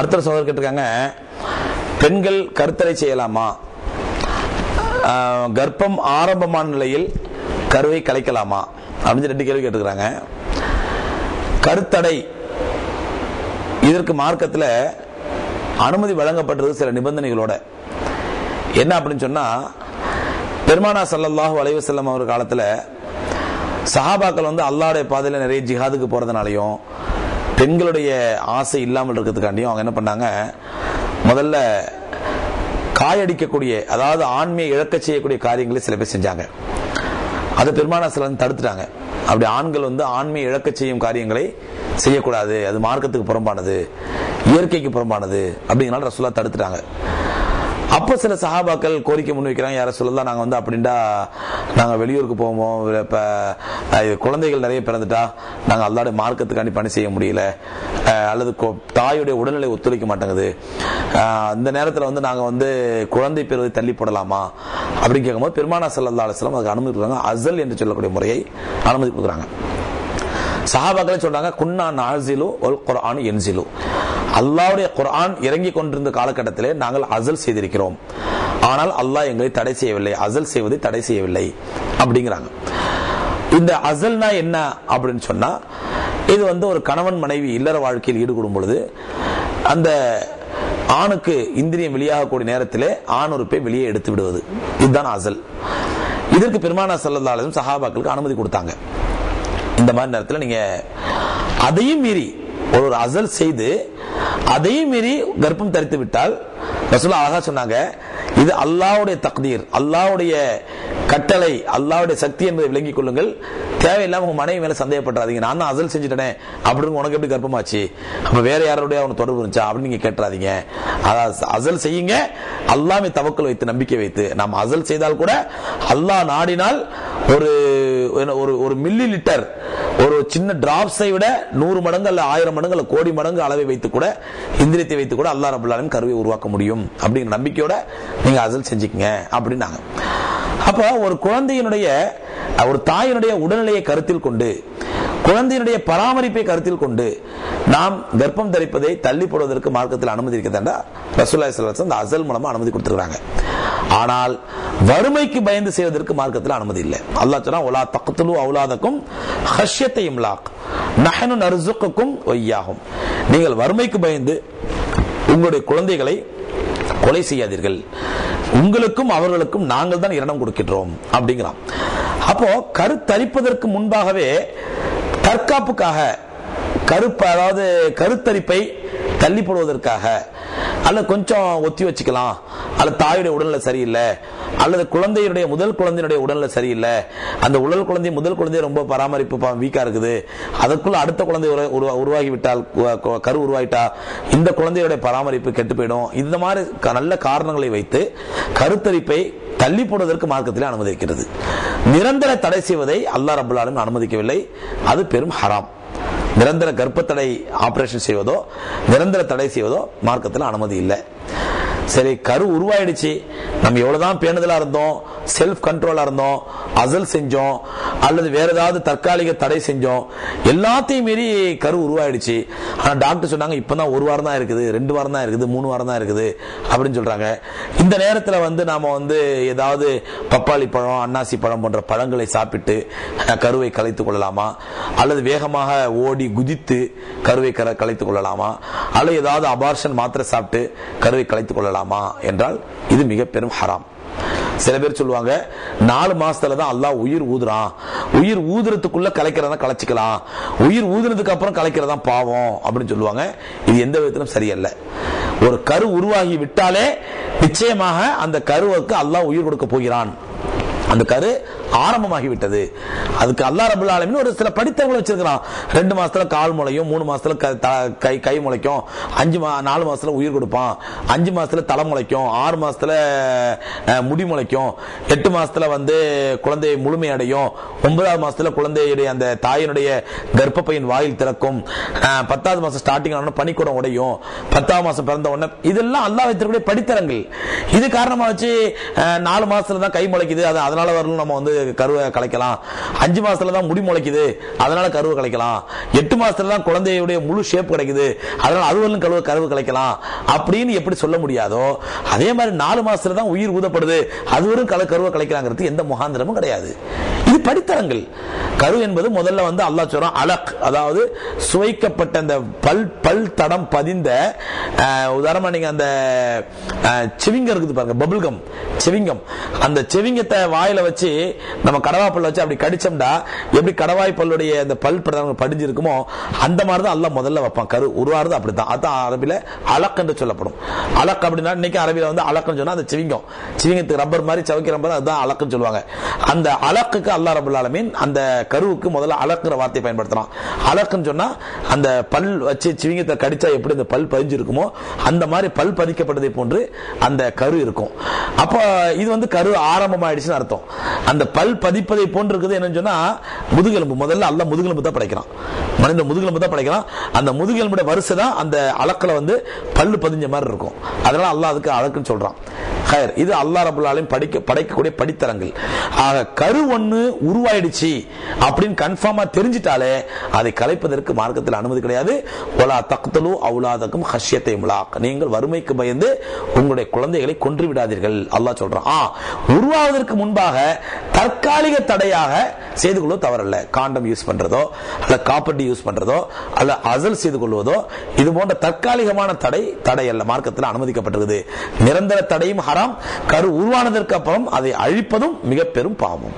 அடுத்த சோதர் கேட்டிருக்காங்க பெண்கள் கருத்தடை செய்யலாமா? ஆஹ், கர்ப்பம் ஆரம்பமான நிலையில் கருவை கலைக்கலாமா? அப்படின்னு ரெண்டு கேள்வி கேட்டுக்கிறாங்க கருத்தடை இதற்கு மார்க்கத்துல அனுமதி வழங்கப்பட்டது சில நிபந்தனைகளோட. என்ன அப்படின்னு சொன்னா பெருமானா ஸல்லல்லாஹு வளைவு வஸல்லம் அவர் காலத்துல சஹாபாக்கள் வந்து அல்லாடைய பாதையில நிறைய ஜிஹாதுக்கு போகிறதுனாலையும் பெண்களுடைய ஆசை இல்லாமல் இருக்கிறதுக்காண்டியும் அவங்க என்ன பண்ணாங்க? முதல்ல காயடிக்கக்கூடிய அதாவது ஆண்மையை இழக்க செய்யக்கூடிய காரியங்களை சில பேர் செஞ்சாங்க. அதை பெருமானா சிலர் தடுத்துட்டாங்க. அப்படி ஆண்கள் வந்து ஆண்மையை இழக்க செய்யும் காரியங்களை செய்யக்கூடாது. அது மார்க்கத்துக்கு புறம்பானது இயற்கைக்கு புறம்பானது அப்படிங்கிறனால ரசூலா தடுத்துட்டாங்க. அப்போ சில சஹாபாக்கள் கோரிக்கை முன்வைக்கிறாங்க யார சொல்லலாம் நாங்கள் வந்து அப்படின்டா நாங்க வெளியூருக்கு போவோம் இப்போ குழந்தைகள் நிறைய பிறந்துட்டா நாங்கள் அல்லாட மார்க்கத்துக்காண்டி பணி செய்ய முடியல அஹ், அல்லது கொ- தாயுடைய உடல்நிலை ஒத்துழைக்க மாட்டேங்குது. அந்த நேரத்துல வந்து நாங்க வந்து குழந்தை பெறுவதை தள்ளி போடலாமா? அப்படின்னு கேட்கும்போது பெருமானா சல்லா அலுவலம் அதுக்கு அனுமதி கொடுக்குறாங்க. அசல் என்று சொல்லக்கூடிய முறையை அனுமதி கொடுக்குறாங்க. சஹாபாக்களே சொல்றாங்க குன்னா நாசிலு ஒல் குர்ஆன் என்சிலு. அல்லாவுடைய குரான் இறங்கி கொண்டிருந்த காலகட்டத்திலே நாங்கள் அசல் செய்திருக்கிறோம். ஆனால் அல்லாஹ் எங்களை தடை செய்யவில்லை. அசல் செய்வதை தடை செய்யவில்லை. அப்படிங்கிறாங்க. இந்த அசல்னா என்ன அப்படின்னு சொன்னா இது வந்து ஒரு கணவன் மனைவி இல்லற வாழ்க்கையில் ஈடுபடும் பொழுது அந்த ஆணுக்கு இந்திரியம் வெளியாகக்கூடிய நேரத்திலே ஆண் உறுப்பை வெளியே எடுத்து விடுவது. இதுதான் அசல். இதற்கு பெருமானா சல்லல்லாஹு சஹாபாக்களுக்கு அனுமதி கொடுத்தாங்க. இந்த மாதிரி நேரத்தில் நீங்க அதையும் மீறி ஒரு ஒரு அசல் செய்து அதையும் மீறி கர்ப்பம் தரித்து விட்டால் ரசூலா அழகா சொன்னாங்க இது அல்லாஹ்வுடைய தக்தீர் அல்லாஹ்வுடைய கட்டளை அல்லாவுடைய சக்தி என்பதை விளங்கிக் கொள்ளுங்கள். தேவையில்லாம உங்க மனைவி மேல சந்தேகப்பட்டுறாதீங்க. நான் தான் அசல் செஞ்சுட்டேனே அப்படின்னு உனக்கு எப்படி கர்ப்பமாச்சு? அப்ப வேற யாரோடைய அவனுக்கு தொடர்பு இருந்துச்சா? அப்படின்னு நீங்க கேட்டுறாதீங்க. அதாவது அசல் செய்யுங்க அல்லாமே தவக்கல் வைத்து நம்பிக்கை வைத்து. நாம் அசல் செய்தால் கூட அல்லாஹ் நாடினால் ஒரு ஒரு ஒரு மில்லி லிட்டர் ஒரு சின்ன டிராப்ஸை விட நூறு மடங்கு அல்ல ஆயிரம் மடங்கு அல்ல கோடி மடங்கு அளவை வைத்து கூட இந்திரியத்தை வைத்து கூட அல்லாஹ் ரபுல்லாலும் கருவை உருவாக்க முடியும். அப்படிங்கிற நம்பிக்கையோட நீங்க அசல் செஞ்சுக்கங்க அப்படின்னாங்க. அப்ப ஒரு குழந்தையினுடைய ஒரு தாயினுடைய உடல்நிலையை கருத்தில் கொண்டு குழந்தையினுடைய பராமரிப்பை கருத்தில் கொண்டு நாம் கர்ப்பம் தரிப்பதை தள்ளி போடுவதற்கு மார்க்கத்தில் அனுமதி இருக்கிறதா ரசூல்லா அந்த அசல் மூலமா அனுமதி கொடுத்துருக்காங்க ஆனால் வறுமைக்கு பயந்து செய்வதற்கு மார்க்கத்தில் அனுமதி இல்லை. அல்லா சொன்னா ஒலா தக்துலு அவுலாதக்கும் ஹஷ்யத்தை இம்லாக். நஹனு நர்சுக்குக்கும் ஒய்யாகும். நீங்கள் வறுமைக்கு பயந்து உங்களுடைய குழந்தைகளை கொலை செய்யாதீர்கள். உங்களுக்கும் அவர்களுக்கும் நாங்கள் தான் இரணம் கொடுக்கின்றோம் அப்படிங்கிறான். அப்போ கருத்தரிப்பதற்கு முன்பாகவே தற்காப்புக்காக கருப்பு அதாவது கருத்தரிப்பை தள்ளி போடுவதற்காக அல்லது கொஞ்சம் ஒத்தி வச்சுக்கலாம். அல்லது தாயுடைய உடல்நிலை சரியில்லை. அல்லது குழந்தையுடைய முதல் குழந்தையுடைய உடல்நிலை சரியில்லை. அந்த உடல் குழந்தை முதல் குழந்தை ரொம்ப பராமரிப்பு வீக்கா இருக்குது. அதற்குள்ள அடுத்த குழந்தை உரு- உருவா- உருவாகி விட்டால் கரு உருவாயிட்டா இந்த குழந்தையுடைய பராமரிப்பு கெட்டு போயிடும் இந்த மாதிரி க- நல்ல காரணங்களை வைத்து கருத்தரிப்பை தள்ளி போடுவதற்கு மார்க்கத்திலே அனுமதிக்கிறது நிரந்தர தடை செய்வதை அல்லாஹ் ரபுல்லாலும் அனுமதிக்கவில்லை. அது பெரும் ஹராம். நிரந்தர கர்ப்பத்தடை ஆபரேஷன் செய்வதோ நிரந்தர தடை செய்வதோ மார்க்கத்தில் அனுமதி இல்லை. சரி கரு உருவாயிடுச்சு. நம்ம எவ்வளவுதான் பேணுதலா இருந்தோம் செல்ஃப் கண்ட்ரோலா இருந்தோம் அசல் செஞ்சோம் அல்லது வேற ஏதாவது தற்காலிக தடை செஞ்சோம் எல்லாத்தையும் மீறி கரு உருவாயிடுச்சு. ஆனா டாக்டர் சொன்னாங்க இப்பதான் ஒரு வாரம் தான் இருக்குது ரெண்டு வாரம் தான் இருக்குது மூணு வாரம் தான் இருக்குது அப்படின்னு சொல்றாங்க. இந்த நேரத்துல வந்து நாம வந்து ஏதாவது பப்பாளி பழம் அன்னாசி பழம் போன்ற பழங்களை சாப்பிட்டு கருவை கலைத்துக் கொள்ளலாமா? அல்லது வேகமாக ஓடி குதித்து கருவை கலைத்துக் கொள்ளலாமா? அல்லது ஏதாவது அபார்ஷன் மாத்திரை சாப்பிட்டு கருவை கலைத்துக் கொள்ளலாமா? என்றால் இது மிக பெரும் ஹராம். சில பேர் சொல்லுவாங்க நாலு மாசத்துல தான் அல்லாஹ் உயிர் ஊதுறான். உயிர் ஊதுறதுக்குள்ள கலைக்கிறதா கலைச்சிக்கலாம். உயிர் ஊதுனதுக்கு அப்புறம் கலைக்கிறதா பாவம் அப்படின்னு சொல்லுவாங்க. இது எந்த விதத்திலும் சரியல்ல. ஒரு கரு உருவாகி விட்டாலே நிச்சயமாக அந்த கருவுக்கு அல்லாஹ் உயிர் கொடுக்க போகிறான். அந்த கரு ஆரம்பமாகிவிட்டது. அதுக்கு அல்லா ரபுல் ஆலமின் ஒரு சில படித்தவங்களை வச்சிருக்கிறான். ரெண்டு மாசத்துல கால் முளையும் மூணு மாசத்துல க- கை கை முளைக்கும். அஞ்சு மா நாலு மாசத்துல உயிர் கொடுப்பான். அஞ்சு மாசத்துல தலை முளைக்கும். ஆறு மாசத்துல முடி முளைக்கும். எட்டு மாசத்துல வந்து குழந்தை முழுமையடையும் ஒன்பதாவது மாசத்துல குழந்தையுடைய அந்த தாயினுடைய கர்ப்பப்பையின் வாயில் திறக்கும். பத்தாவது மாசம் ஸ்டார்டிங் ஆன பனிக்கூடம் உடையும். பத்தாவது மாசம் பிறந்த உடனே இதெல்லாம் அல்லாஹ் வைத்திருக்கக்கூடிய படித்தரங்கள். இது காரணமா வச்சு நாலு மாசத்துல தான் கை முளைக்குது. அது அதனால வரலும் நம்ம வந்து கருவை கலைக்கலாம். அஞ்சு மாசத்துல தான் முடி முளைக்குது அதனால கருவை கலைக்கலாம். எட்டு மாசத்துல தான் குழந்தையுடைய முழு ஷேப் கிடைக்குது அதனால அதுவரையும் கருவை கருவு கலைக்கலாம். அப்படின்னு எப்படி சொல்ல முடியாதோ அதே மாதிரி நாலு மாசத்துல தான் உயிர் ஊதப்படுது அதுவரும் கல கருவை கலைக்கலாங்கிறது எந்த முகாந்திரமும் கிடையாது. இது படித்தரங்கள். கரு என்பது முதல்ல வந்து அல்லா சொல்றான் அலக் அதாவது சுவைக்கப்பட்ட அந்த பல் பல் தடம் பதிந்த உதாரணமாக உதாரணமா நீங்க அந்த செவிங்கம் இருக்குது பாருங்க பபுல்கம் செவிங்கம். அந்த செவிங்கத்தை வாயில வச்சு நம்ம கடவாய் பல்ல வச்சு அப்படி கடிச்சோம்டா எப்படி கடவாய் பல்லுடைய அந்த பல் படம் படிஞ்சிருக்குமோ அந்த மாதிரி தான் அல்ல முதல்ல வைப்பான். கரு உருவாருது அப்படித்தான். அதான் அரபில அலக் என்று சொல்லப்படும். அலக் அப்படின்னா இன்னைக்கு அரபில வந்து அலக்குன்னு சொன்னா அந்த செவிங்கம். சிவிங்கத்துக்கு ரப்பர் மாதிரி சவைக்கிற மாதிரி அதுதான் அலக்குன்னு சொல்லுவாங்க. அந்த அலக்குக்கு அல்லா ரபுல் அந்த கருவுக்கு முதல்ல அலக்குற வார்த்தை பயன்படுத்தலாம். அலக்குன்னு சொன்னா அந்த பல் வச்சு சிவிங்கத்தை கடிச்சா எப்படி அந்த பல் பதிஞ்சிருக்குமோ அந்த மாதிரி பல் பதிக்கப்பட்டதை போன்று அந்த கரு இருக்கும். அப்போ இது வந்து கரு ஆரம்பமாயிடுச்சுன்னு அர்த்தம். அந்த பல் பதிப்பதை போன்று இருக்குது என்னன்னு சொன்னா முதுகெலும்பு. முதல்ல அல்ல முதுகெலும்பு தான் படைக்கிறான். மனித முதுகெலும்பு தான் படைக்கிறான். அந்த முதுகெலும்புடைய வரிசை தான் அந்த அழக்கில் வந்து பல் பதிஞ்ச மாதிரி இருக்கும். அதனால அல்ல அதுக்கு அழக்குன்னு சொல்றான். ஹயர் இது அல்லா ரபுல்லாலையும் படிக்க படைக்கக்கூடிய படித்தரங்கள் ஆக கரு ஒன்று உருவாயிடுச்சு அப்படின்னு கன்ஃபார்மாக தெரிஞ்சிட்டாலே அதை கலைப்பதற்கு மார்க்கத்தில் அனுமதி கிடையாது. ஒலா தக்தலு அவுலாதக்கும் ஹஷ்யத்தை முலாக். நீங்கள் வறுமைக்கு பயந்து உங்களுடைய குழந்தைகளை கொன்று விடாதீர்கள். அல்லாஹ் சொல்றான். ஆ உருவாவதற்கு முன்பாக தற்காலிக தடையாக செய்து கொள்வது தவறல்ல. காண்டம் யூஸ் பண்றதோ அல்ல காப்பட்டி யூஸ் பண்றதோ அல்ல அசல் செய்து கொள்வதோ இது போன்ற தற்காலிகமான தடை தடை அல்ல மார்க்கத்தில் அனுமதிக்கப்பட்டிருக்குது. நிரந்தர தடையும் ஹராம் கரு உருவானதற்கு அப்புறம் அதை அழிப்பதும் மிக பெரும் பாவம்.